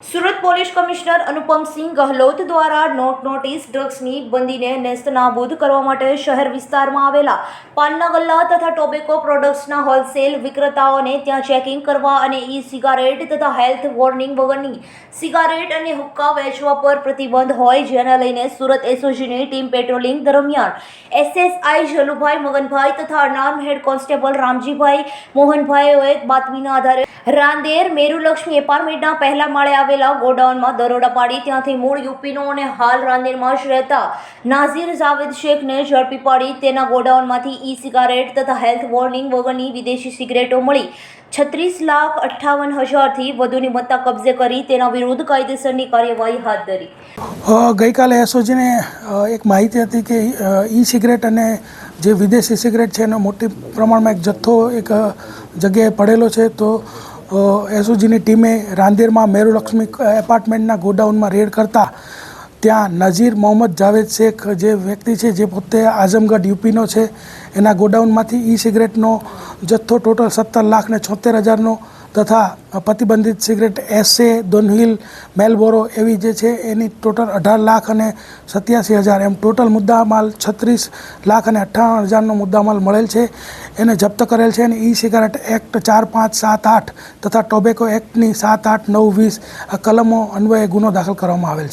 Surat police commissioner Anupamsinh Gehlot દ્વારા note notice ડ્રગ્સની બંદીને નેસ્તનાબૂદ કરવા માટે શહેર વિસ્તારમાં આવેલા પાનના ગલ્લા તથા ટોબેકો પ્રોડક્ટ્સના હોલસેલ વિક્રેતાઓને ત્યાં ચેકિંગ કરવા અને ઈ સિગારેટ તથા હેલ્થ વોર્નિંગ વગરની સિગારેટ અને હુક્કા વેચવા પર પ્રતિબંધ હોય જેને લઈને સુરત એસઓજીની ટીમ પેટ્રોલિંગ દરમિયાન એસએસઆઈ જલુભાઈ, મગનભાઈ તથા અનામ હેડ કોન્સ્ટેબલ રામજીભાઈ મોહનભાઈઓએ બાતમીના આધારે રાંદેર મેરુલક્ષ્મી એપાર્ટમેન્ટના પહેલા માળે આવેલા ગોડાઉનમાં દરોડા પાડી ત્યાંથી મૂળ યુપીનો અને હાલ રાંદેરમાં જ રહેતા નાઝીર જાવેદ શેખને ઝડપી પાડી તેના ગોડાઉનમાંથી ઈ સિગારેટ તથા હેલ્થ વોર્નિંગ વગરની વિદેશી સિગરેટો મળી. છત્રીસ લાખ અઠ્ઠાવન હજારથી વધુની મત્તા કબજે કરી તેના વિરુદ્ધ કાયદેસરની કાર્યવાહી હાથ ધરી. ગઈકાલે એસઓજીને એક માહિતી હતી કે ઈ સિગરેટ અને જે વિદેશી સિગરેટ છે એનો મોટી પ્રમાણમાં એક જથ્થો એક જગ્યાએ પડેલો છે. તો એસઓજીની ટીમે રાંદેરમાં મેરુલક્ષ્મી એપાર્ટમેન્ટના ગોડાઉનમાં રેડ કરતા ત્યાં નજીર મોહમ્મદ જાવેદ શેખ જે વ્યક્તિ છે, જે પોતે આઝમગઢ યુપીનો છે, એના ગોડાઉનમાંથી ઈ સિગરેટનો જથ્થો ટોટલ સત્તર લાખ ને છોતેર હજારનો તથા પ્રતિબંધિત સિગરેટ એસે દોનહિલ મેલબોરો એવી જે છે એની ટોટલ અઢાર લાખ અને સત્યાસી હજાર. એમ ટોટલ મુદ્દામાલ છત્રીસ લાખ અને અઠ્ઠાવન હજારનો મુદ્દામાલ મળેલ છે. એને જપ્ત કરેલ છે અને ઈ સિગારેટ એક્ટ ચાર પાંચ સાત આઠ તથા ટોબેકો એક્ટની સાત આઠ નવ વીસ આ કલમો અન્વયે ગુનો દાખલ કરવામાં આવેલ છે